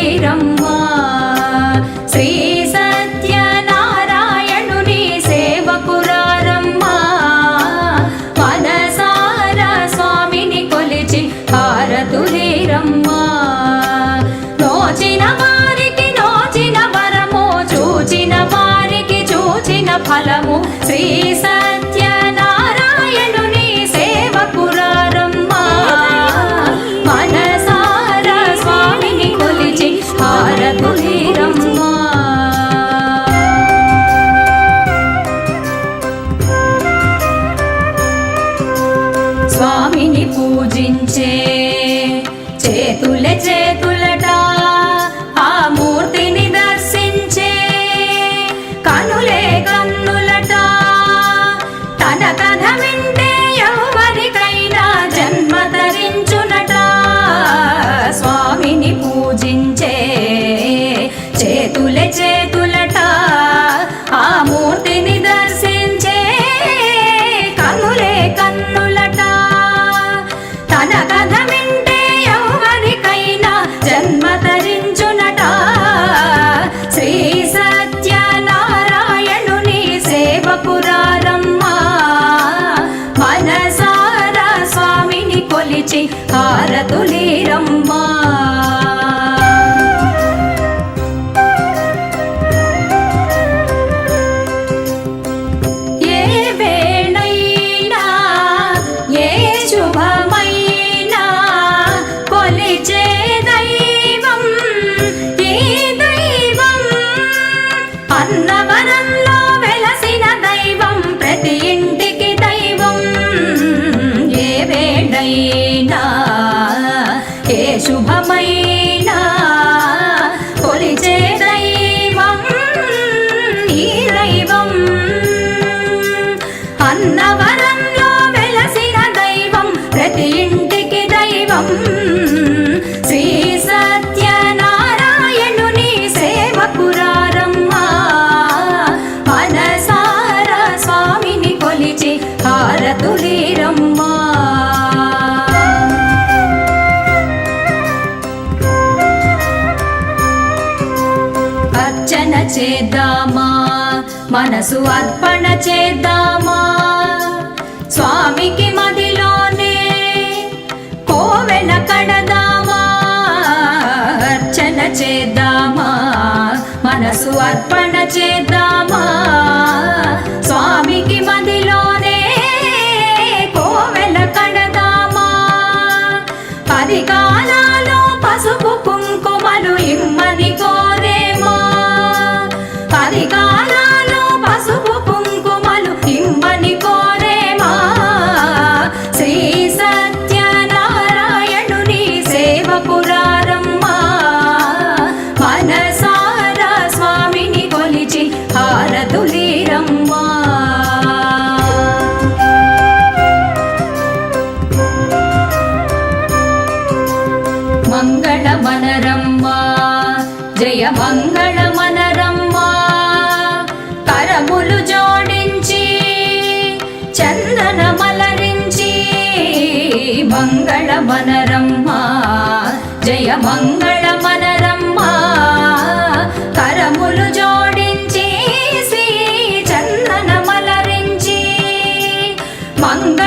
சேரம்மா Tintin. అర్చన చేద్దామా? మనసు అర్పణ చేద్దామా? స్వామికి మదిలోనే కోవెన కడదామా? అర్చన చేద్దామా? మనసు అర్పణ చేద్దామా? స్వామికి మదిలోనే కోవెల కడదామా? పది కాలాలు పసుపు మంగళ మనరమ్మా. జయ మంగళ మనరమ్మా. కరములు జోడించి చందన మలరించి మంగళ మనరమ్మా. జయ మంగళ మనరమ్మా. కరములు జోడించి శ్రీ చందన మలరించి మంగళ